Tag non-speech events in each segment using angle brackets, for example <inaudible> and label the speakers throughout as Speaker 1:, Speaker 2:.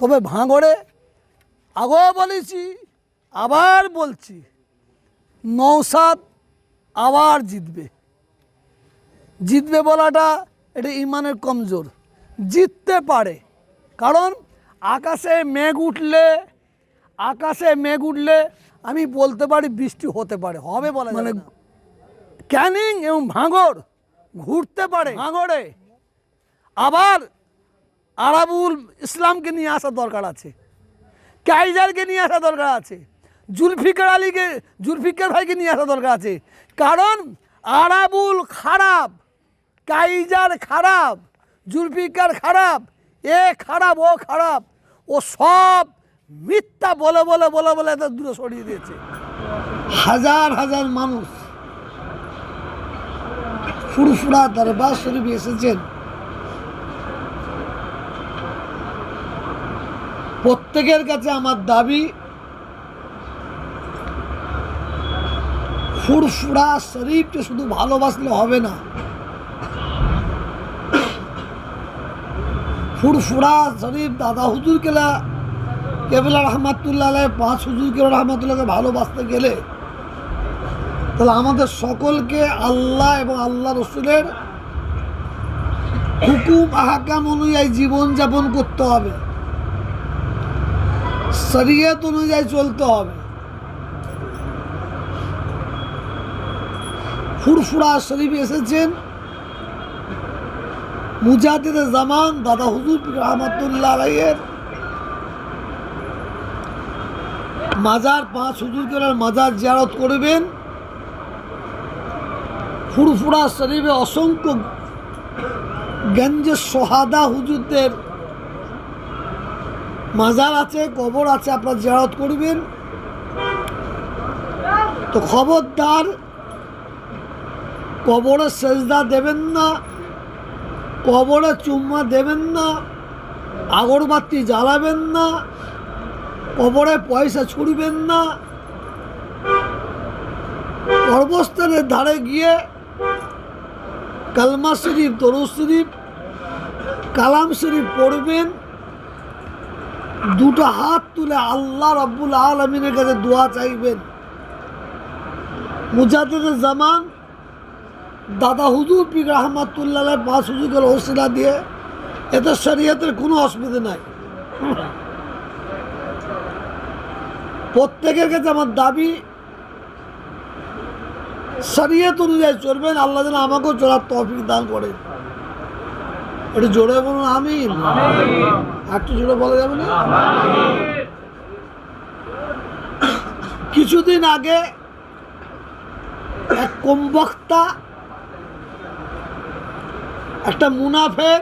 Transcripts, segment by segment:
Speaker 1: তবে ভাঙড়ে আগেও বলেছি আবার বলছি নৌসাদ আবার জিতবে। জিতবে বলাটা এটা ইমানের কমজোর। জিততে পারে কারণ আকাশে মেঘ উঠলে আকাশে মেঘ উঠলে আমি বলতে পারি বৃষ্টি হতে পারে হবে বলে মানে ক্যানিং এবং ভাঙড় ঘুরতে পারে। ভাঙড়ে? আবার আরাবুল ইসলামকে নিয়ে আসা দরকার আছে, কাইজারকে নিয়ে আসা দরকার আছে, জুলফিকার আলীকে, জুলফিকার ভাইকে নিয়ে আসা দরকার আছে। কারণ আরাবুল খারাপ, কাইজার খারাপ, জুলফিকার খারাপ, এ খারাপ, ও খারাপ, ও সব মিথ্যা বলে বলে বলে বলে এদের দূরে সরিয়ে দিয়েছে। হাজার হাজার মানুষ ফুরফুরা দরবার শরীফ এসেছেন। প্রত্যেকের কাছে আমার দাবি, ফুরফুরা শরীফকে শুধু ভালোবাসলে হবে না। ফুরফুরা শরীফ দাদা হুজুর কেলা কেবলা রহমাতুল্লাহ পাঁচ হুজুর কেবলা রহমাতুল্লাহকে ভালোবাসতে গেলে, তাহলে আমাদের সকলকে আল্লাহ এবং আল্লাহ রসুলের হুকুম, আহাকাম অনুযায়ী জীবনযাপন করতে হবে। শরীয়ত অনুযায়ী চলতে হবে। ফুরফুরা শরীফ এসেছেন। মুজাহিদ জামান, দাদা হুজুর রহমতুল্লাহ আলাইয়ের মাজার পাঁচ হুজুর মাজার জিয়ারত করবেন। ফুরফুরা শরীফে অসংখ্য গঞ্জে সোহাদা হুজুরদের মাজার আছে, কবর আছে, আপনার জিয়ারত করবেন। তো খবরদার, কবরে সেজদা দেবেন না, কবরে চুম্মা দেবেন না, আগরবাতি জ্বালাবেন না, কবরে পয়সা ছুড়বেন না। কর্মস্থানের ধারে গিয়ে কালমা শরীফ, দরুদ শরীফ, কালাম শরীফ পড়বেন। দুটো হাত তুলে আল্লাহ রব্বুল আলমিনের কাছে দোয়া চাইবেন। মুজাহিদের জামান, দাদা হুজুর পিক রহমাতুল্লাহ পাঁচ হুজুরের হসিলা দিয়ে এতে শরীয়তের কোনো অসুবিধা নাই। প্রত্যেকের কাছে আমার দাবি, শরীয়ত অনুযায়ী চলবেন, আল্লাহ যেন আমাকেও চলার তফিক দান করে একটু জোরে বলুন আমি একটু জোরে বলা যাবে না? কিছুদিন আগে এক কমবক্তা একটা মুনাফেক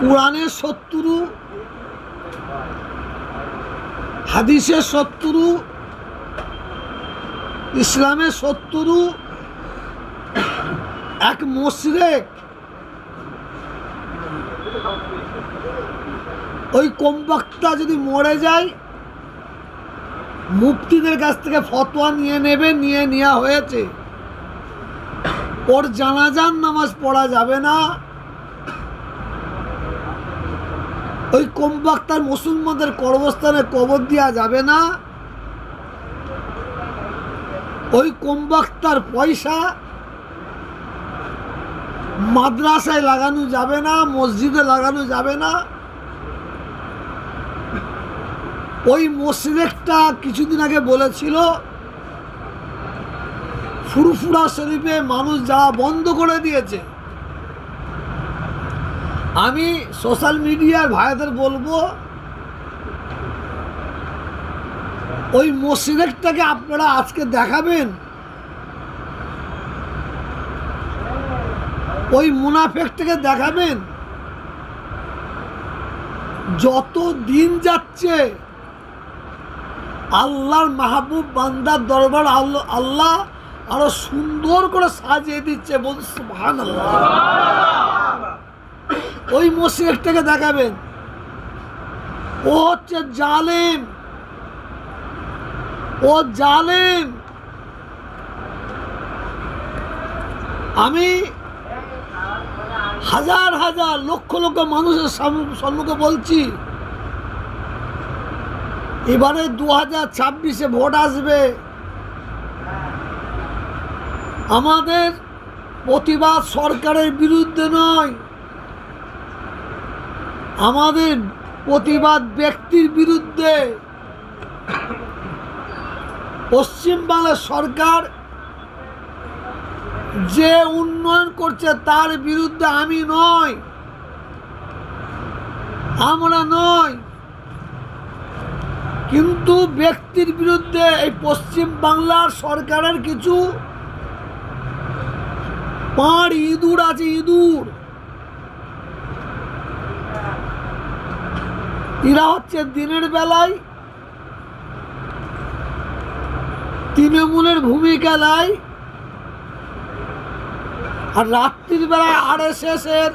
Speaker 1: কোরআনের শত্রু হাদিসের শত্রু ইসলামের শত্রু এক মশরেক। ওই কমবক্তা যদি মরে যায়, মুফতিদের কাছ থেকে ফতোয়া নিয়ে নেবে, নিয়ে নেওয়া হয়েছে। ওর জানাজান নামাজ পড়া যাবে না। ওই কমবাক্তার মুসলমানদের কর্মস্থানে কবর দেওয়া যাবে না। ওই কমবাক্তার পয়সা মাদ্রাসায় লাগানো যাবে না, মসজিদে লাগানো যাবে না। ওই মসজিদটা কিছুদিন আগে বলেছিল, ফুরফুরা শরীফে মানুষ যাওয়া বন্ধ করে দিয়েছে। আমি সোশ্যাল মিডিয়ার ভাইদের বলব, ওই মসজিদটাকে আপনারা আজকে দেখাবেন। ওই মুনাফেকটাকে দেখাবেন। যত দিন যাচ্ছে, আল্লাহর মাহবুব বান্দার দরবার আল্লাহ আরও সুন্দর করে সাজিয়ে দিচ্ছে বল সুবহান ওই মসজিদটাকে দেখাবেন। ও হচ্ছে জালেম। ও জালেম। আমি হাজার হাজার লক্ষ লক্ষ মানুষের সাম- সম্মুখে বলছি, এবারে দু হাজার ছাব্বিশে ভোট আসবে। আমাদের প্রতিবাদ সরকারের বিরুদ্ধে নয়। আমাদের প্রতিবাদ ব্যক্তির বিরুদ্ধে। পশ্চিমবাংলার সরকার যে উন্নয়ন করছে তার বিরুদ্ধে আমি নয় আমরা নয় কিন্তু ব্যক্তির বিরুদ্ধে এই পশ্চিম বাংলার সরকারের কিছু পাঁড় ইঁদুর আছে, ইঁদুর। এরা হচ্ছে দিনের বেলায় তৃণমূলের ভূমিকা নেয় আর রাত্রির বেলায় আর এস এর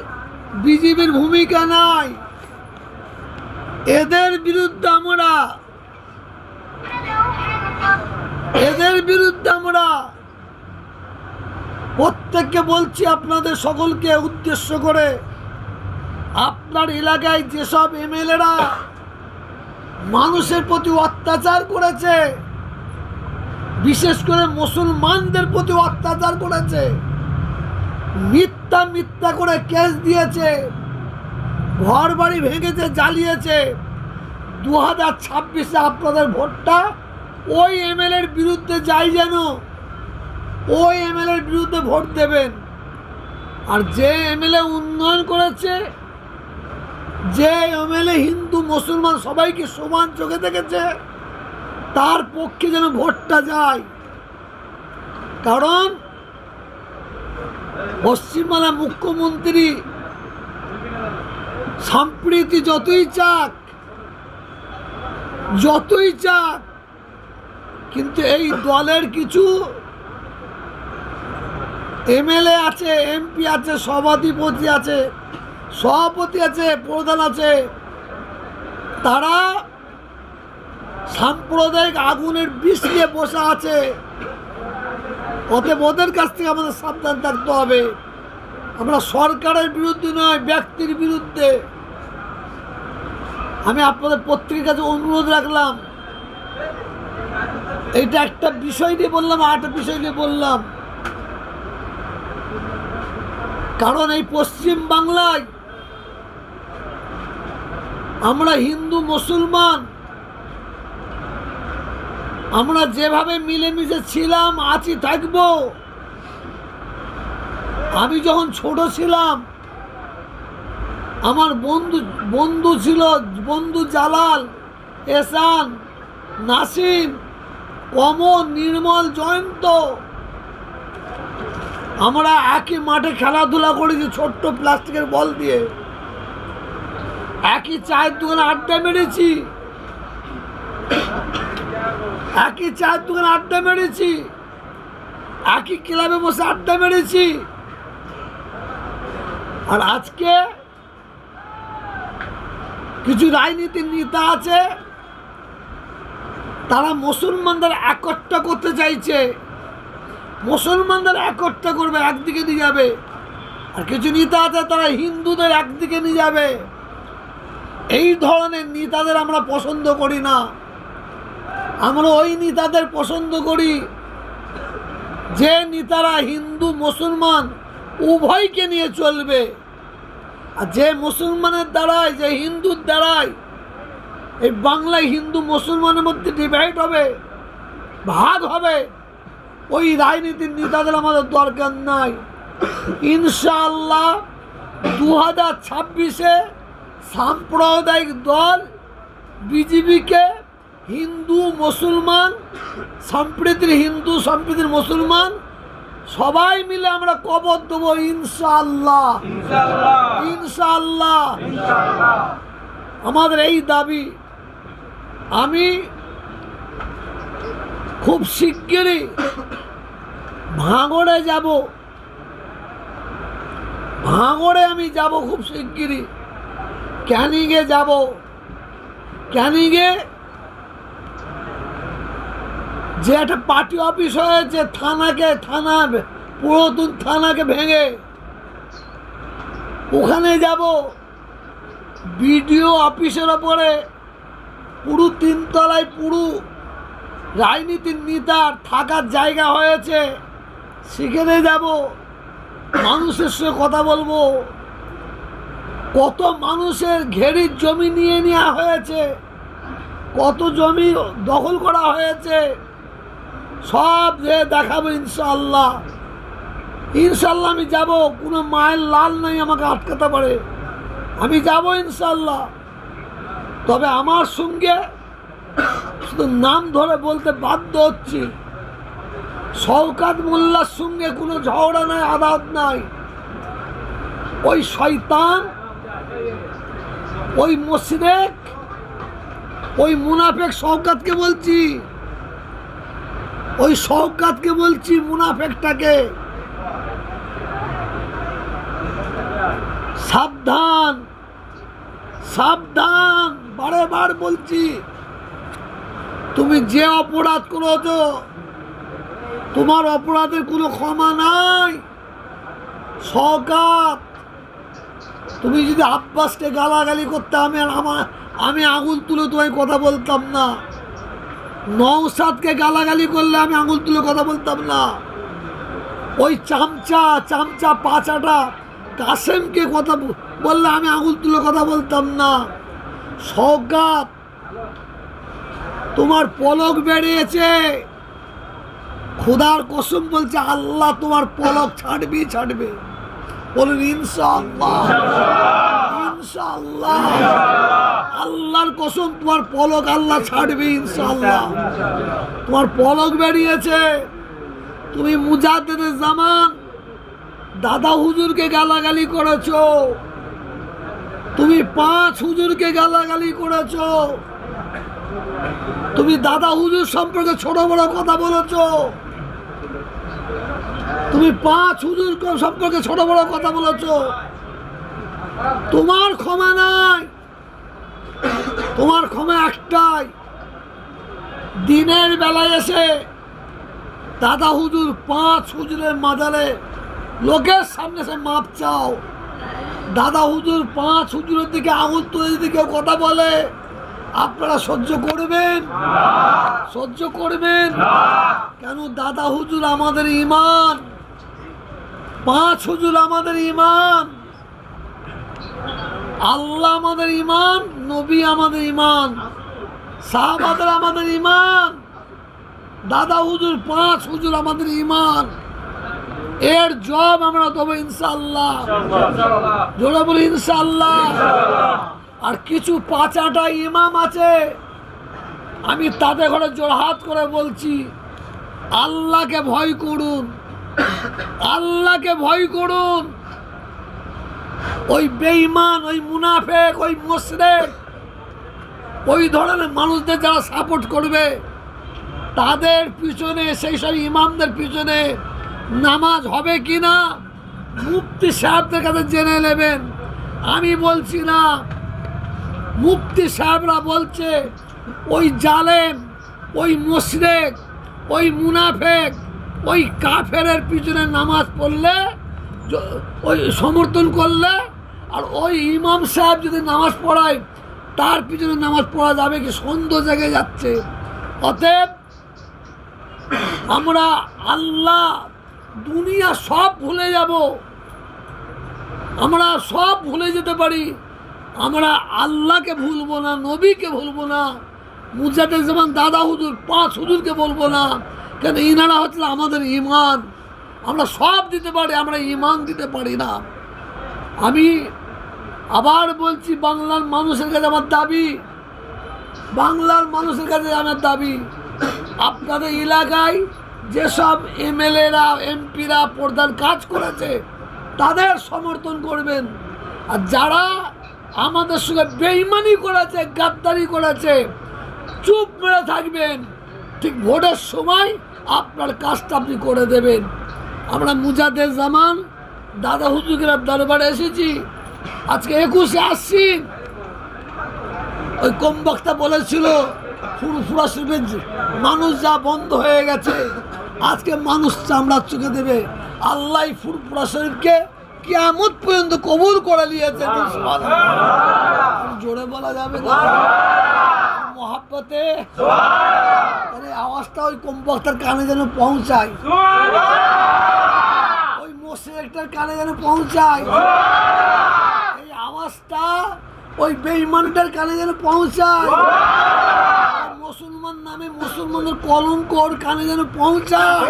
Speaker 1: বিজেপির ভূমিকা নাই। এদের বিরুদ্ধে আমরা এদের বিরুদ্ধে আমরা প্রত্যেককে বলছি আপনাদের সকলকে উদ্দেশ্য করে আপনার এলাকায় যেসব এমএলএরা মানুষের প্রতি অত্যাচার করেছে, বিশেষ করে মুসলমানদের প্রতি অত্যাচার করেছে মিথ্যা মিথ্যা করে কেস দিয়েছে। ঘর বাড়ি ভেঙেছে, জ্বালিয়েছে। দু হাজার ছাব্বিশে আপনাদের ভোটটা ওই এমএলএর বিরুদ্ধে যাই যেন, ওই এমএলএর বিরুদ্ধে ভোট দেবেন। আর যে এমএলএ উন্নয়ন করেছে, যে এমএলএ হিন্দু, মুসলমান সবাইকে সমান চোখে দেখেছে, তার পক্ষে যেন ভোটটা যায়। কারণ পশ্চিমবাংলার মুখ্যমন্ত্রী সম্প্রীতি যতই চাক যতই চাক, কিন্তু এই দলের কিছু এমএলএ আছে, এমপি আছে, সভাধিপতি আছে, সভাপতি আছে, প্রধান আছে, তারা সাম্প্রদায়িক আগুনের বিষ নিয়ে বসে আছে। অতএব ওদের কাছ থেকে আমাদের সাবধান থাকতে হবে। আমরা সরকারের বিরুদ্ধে নয়, ব্যক্তির বিরুদ্ধে। আমি আপনাদের প্রত্যেকের কাছে অনুরোধ রাখলাম। এইটা একটা বিষয় নিয়ে বললাম আর একটা বিষয় নিয়ে বললাম। কারণ এই পশ্চিম বাংলায় আমরা হিন্দু, মুসলমান আমরা যেভাবে মিলেমিশে ছিলাম, আছি, থাকব। আমি যখন ছোট ছিলাম, আমার বন্ধু বন্ধু ছিল বন্ধু জালাল, এসান, নাসিম কমল নির্মল, জয়ন্ত। আমরা একই মাঠে খেলাধুলা করেছি ছোট্ট প্লাস্টিকের বল দিয়ে। একই চায়ের দোকানে আড্ডা মেরেছি। একই চায়ের দোকানে আড্ডা মেরেছি একই ক্লাবে বসে আড্ডা মেরেছি। আর আজকে কিছু রাজনীতির নেতা আছে, তারা মুসলমানদের একত্র করতে চাইছে। মুসলমানদের একত্র করবে, একদিকে নিয়ে যাবে। আর কিছু নেতা আছে, তারা হিন্দুদের একদিকে নিয়ে যাবে। এই ধরনের নেতাদের আমরা পছন্দ করি না। আমরা ওই নেতাদের পছন্দ করি। যে নেতারা হিন্দু, মুসলমান, উভয়কে নিয়ে চলবে। আর যে মুসলমানের দ্বারাই যে হিন্দুর দ্বারাই এই বাংলায় হিন্দু, মুসলমানের মধ্যে ডিভাইড হবে, ভাগ হবে, ওই রাজনীতির নেতাদের আমাদের দরকার নাই। ইনশাআল্লাহ দু হাজার ছাব্বিশে সাম্প্রদায়িক দল বিজেপিকে হিন্দু মুসলমান সম্প্রীতির হিন্দু সম্প্রীতির মুসলমান সবাই মিলে আমরা কবর দেবো ইনশাল্লাহ ইনশাল্লাহ আমাদের এই দাবি আমি খুব শিগগিরই ভাঙড়ে যাব। ভাঙড়ে আমি যাব খুব শিগগিরই। ক্যানিংয়ে যাব। ক্যানিংয়ে যে একটা পার্টি অফিস হয়েছে, থানাকে থানা পুরাতন থানাকে ভেঙে। ওখানে যাব, বিডিও অফিসের ওপরে, পুরো তিনতলায় পুরো রাজনীতির নেতার থাকার জায়গা হয়েছে, সেখানে যাব। মানুষের সঙ্গে কথা বলব। কত মানুষের ঘেরির জমি নিয়ে নেওয়া হয়েছে, কত জমি দখল করা হয়েছে। সব যে দেখাবো ইনশাল্লাহ ইনশাল্লাহ আমি যাব, কোনো মায়ের লাল নাই আমাকে আটকাতে পারে। আমি যাব ইনশাল্লাহ তবে আমার সঙ্গে শুধু নাম ধরে বলতে বাধ্য হচ্ছি। শওকাত মোল্লার সঙ্গে কোনো ঝগড়া নাই, আদাত নাই। ওই শয়তান, ওই মসজিদেক ওই মুনাফেক শওকাতকে বলছি। ওই শওকাতকে বলছি, মুনাফেকটাকে। সাবধান সাবধান বারে বার বলছি। তুমি যে অপরাধ করেছ, তোমার অপরাধের কোনো ক্ষমা নাই। সকাত তুমি যদি আব্বাসকে গালাগালি করতে, আমি আর আমার আমি আঙুল তুলে তোমায় কথা বলতাম না। নৌসাদকে গালাগালি করলে আমি আঙুল তুলে কথা বলতাম না। ওই চামচা চামচা, পাচাটা কাসেমকে কথা বললে আমি আঙুল তুলে কথা বলতাম না। সৌগাত তোমার পলক বেরিয়েছে খোদার কসম বলছে, আল্লাহ তোমার পলক ছাড়বে ছাড়বে। বলুন, ইনশাআল্লাহ। ইনশাআল্লাহ। আল্লাহর কসম, তোমার পলক আল্লাহ ছাড়বে, ইনশাআল্লাহ। তোমার পলক বেরিয়েছে। তুমি মুজাদ্দেদ জামান, দাদা হুজুরকে গালাগালি করেছ। তুমি পাঁচ হুজুরকে গালাগালি করেছ। তুমি দাদা হুজুর সম্পর্কে ছোট বড় কথা বলেছ। তুমি পাঁচ হুজুর সম্পর্কে ছোট বড় কথা বলেছ। তোমার ক্ষমা নাই। তোমার ক্ষমা একটাই। দিনের বেলায় এসে দাদা হুজুর পাঁচ হুজুরের মাজারে লোকের সামনে সে মাপ চাও। দাদা হুজুর পাঁচ হুজুরের দিকে আঙুল তুলে যদি কেউ কথা বলে, আপনারা সহ্য করবেন? সহ্য করবেন? কেন দাদা হুজুর আমাদের ইমান? পাঁচ হুজুর আমাদের ইমান আল্লাহ আমাদের ইমান নবী আমাদের ইমান সাহাবাদের আমাদের ইমান দাদা হুজুর পাঁচ হুজুর আমাদের ইমান এর জব আমরা দেবো ইনশাল্লাহ জোরে বলি ইনশাল্লাহ আর কিছু পাঁচাটা ইমাম আছে, আমি তাদের ঘরে জোরহাত করে বলছি, আল্লাহকে ভয় করুন। আল্লাহকে ভয় করুন। ওই বেঈমান, ওই মুনাফেক, ওই মোশরেক, ওই ধরনের মানুষদের যারা সাপোর্ট করবে, তাদের পিছনে, সেই সব ইমামদের পিছনে নামাজ হবে কি না মুফতি সাহেবদের কাছে জেনে নেবেন। আমি বলছি না, মুফতি সাহেবরা বলছে, ওই জালেম, ওই মুশরেক, ওই মুনাফেক ওই কাফেরের পিছনে নামাজ পড়লে ওই সমর্থন করলে, আর ওই ইমাম সাহেব যদি নামাজ পড়ায়, তার পিছনে নামাজ পড়া যাবে কি সন্দেহ জেগে যাচ্ছে। অতএব আমরা আল্লাহ দুনিয়া সব ভুলে যাব। আমরা সব ভুলে যেতে পারি। আমরা আল্লাহকে ভুলবো না, নবীকে ভুলবো না মুজাদের যেমন দাদা হুজুর, পাঁচ হুজুরকে বলব না। কেন ইনারা হচ্ছে আমাদের ইমান আমরা সব দিতে পারি, আমরা ইমান দিতে পারি না। আমি আবার বলছি, বাংলার মানুষের কাছে আমার দাবি, বাংলার মানুষের কাছে আমার দাবি, আপনাদের এলাকায় যেসব এমএলএরা, এমপিরা প্রধান কাজ করেছে, তাদের সমর্থন করবেন। আর যারা আমাদের সঙ্গে বেইমানি করেছে, গাদ্দারি করেছে, চুপ মেরে থাকবেন। ঠিক ভোটের সময় আপনার কাজটা আপনি করে দেবেন। আমরা মুজাদের জামান, দাদা হুজুরের দরবারে এসেছি। আজকে একুশে আসছি ওই কম বক্তা বলেছিল ফুরফুরা শরীফের মানুষ যা বন্ধ হয়ে গেছে, আজকে মানুষ চামড়ার চোখে দেবে। আল্লাহ ফুরফুরা শরীফকে কিয়ামত পর্যন্ত কবুল করে নিয়েছে জোরে বলা যাবে না? মহাব্বতে? আরে আওয়াজটা ওই কমবক্তার কানে যেন পৌঁছায়। ওই মোশেকটার কানে যেন পৌঁছায়। এই আওয়াজটা ওই বেইমানটার কানে যেন পৌঁছায়। মুসলমান নামে মুসলমানের কলঙ্ক ওর কানে যেন পৌঁছায়।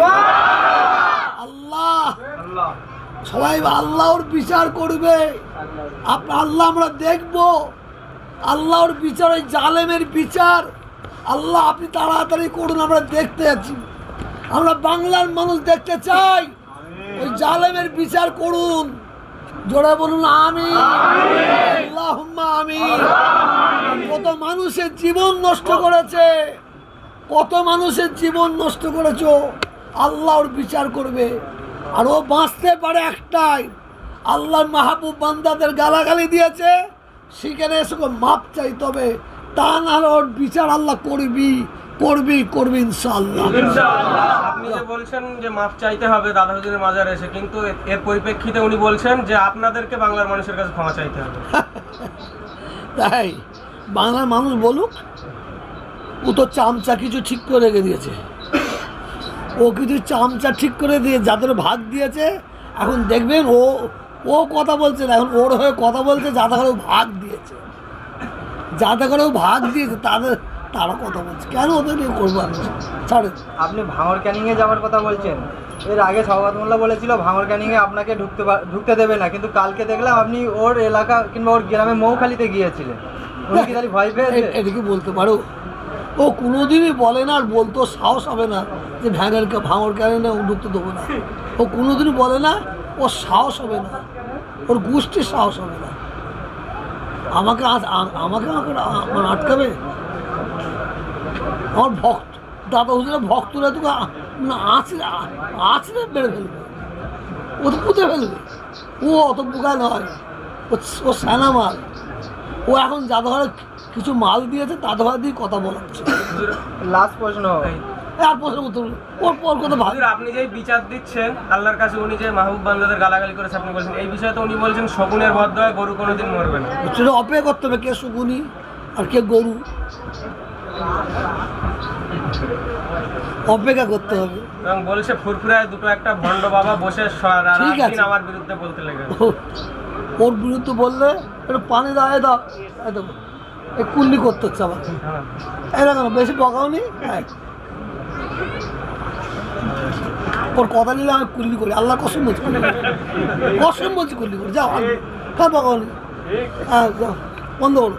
Speaker 1: আল্লাহ। সবাই আল্লাহর বিচার করবে। আল্লাহ আমরা দেখব। আল্লাহর বিচার, ওই জালেমের বিচার। আল্লাহ আপনি তাড়াতাড়ি করুন, আমরা দেখতে আছি আমরা বাংলার মানুষ দেখতে চাই। ওই জালেমের বিচার করুন। জোরে বলুন আমি আল্লাহুম্মা আমি কত মানুষের জীবন নষ্ট করেছে। কত মানুষের জীবন নষ্ট করেছ। আল্লাহর বিচার করবে। আর ও বাঁচতে পারে একটাই। আল্লাহর মাহবুব বান্দাদের গালাগালি দিয়েছে সেখানে এসে মাপ চাইতে হবে তা না ওর বিচার আল্লাহ করবি করবি করবি ইনশাআল্লাহ।
Speaker 2: আপনি যে বলছেন যে মাপ চাইতে হবে দাদা হুজুরের মাজারে এসে কিন্তু এর পরিপ্রেক্ষিতে উনি বলছেন যে আপনাদেরকে বাংলার মানুষের কাছে ক্ষমা চাইতে হবে। <laughs>
Speaker 1: তাই বাংলার মানুষ বলুক ও তো চামচা কিছু ঠিক করে রেখে দিয়েছে। ও কিছু চামচা ঠিক করে দিয়ে যাদের ভাগ দিয়েছে এখন দেখবেন ও ও কথা বলছে না এখন ওর হয়ে কথা বলছে যাদের করে ভাগ দিয়েছে। যাদের করে ভাগ দিয়েছে তাদের তারা কথা বলছে। কেন ওদের নিয়ে করব আমি? ছাড়ে
Speaker 3: আপনি ভাঙর ক্যানিংয়ে যাওয়ার কথা বলছেন। এর আগে সওগাত মোল্লা বলেছিল ভাঙর ক্যানিংয়ে আপনাকে ঢুকতে ঢুকতে দেবে না। কিন্তু কালকে দেখলাম আপনি ওর এলাকা কিংবা ওর গ্রামে মৌখালিতে গিয়েছিলেন। উনি কি তাহলে ভয় পেয়েছে?
Speaker 1: এ- এদিকে বলতে পারো। ও কোনোদিনই বলে না আর বলতো সাহস হবে না যে ভ্যানের ভাঙর কেন না ও ঢুকতে দেবো না। ও কোনোদিনই বলে না ওর সাহস হবে না। ওর গোষ্ঠীর সাহস হবে না। আমাকে আমাকে আমাকে আ- মানে আটকাবে? আমার ভক্ত, দাদা হুজুরের ভক্তরা তোকে আ- না আছড়ে আছড়ে বেড়ে ফেলবে। ও তো পুঁতে ফেলবে। ও অত বোকা নয়। ও ও স্যানা ও এখন জাদুঘরে কিছু মাল দিয়েছে দাদুঘর দিয়ে কথা
Speaker 2: হুজুর
Speaker 3: লাস্ট প্রশ্ন।
Speaker 1: আর প্রশ্ন উত্তর ওর পর কথা
Speaker 2: আপনি যে বিচার দিচ্ছেন আল্লাহর কাছে উনি যে মাহবুব বান্দাদের গালাগালি করেছে আপনি বলছেন এই বিষয়ে তো উনি বলছেন শকুনের বদয় গরু কোনোদিন মরবে না।
Speaker 1: সেটা অপেক্ষা করতে হবে কে সুগুনি আর কে গরু। অপেক্ষা করতে হবে।
Speaker 2: এবং বলছে ফুরফুরায় দুটো একটা ভণ্ড বাবা বসে
Speaker 1: ঠিক আছে।
Speaker 2: আমার বিরুদ্ধে বলতে লেগে
Speaker 1: ও- ওর বিরুদ্ধে বললে একটু পানি দাও এই দাও কুল্লি করতে হচ্ছে আমার
Speaker 2: হ্যাঁ
Speaker 1: কেন বেশি বকাও নি ওর কথা নিলে আমি কুল্লি করি, আল্লাহ কসম বলছি কসম বলছি কুল্লি করি, যাও হ্যাঁ কার বকাও নি হ্যাঁ যাও, বন্ধ করো।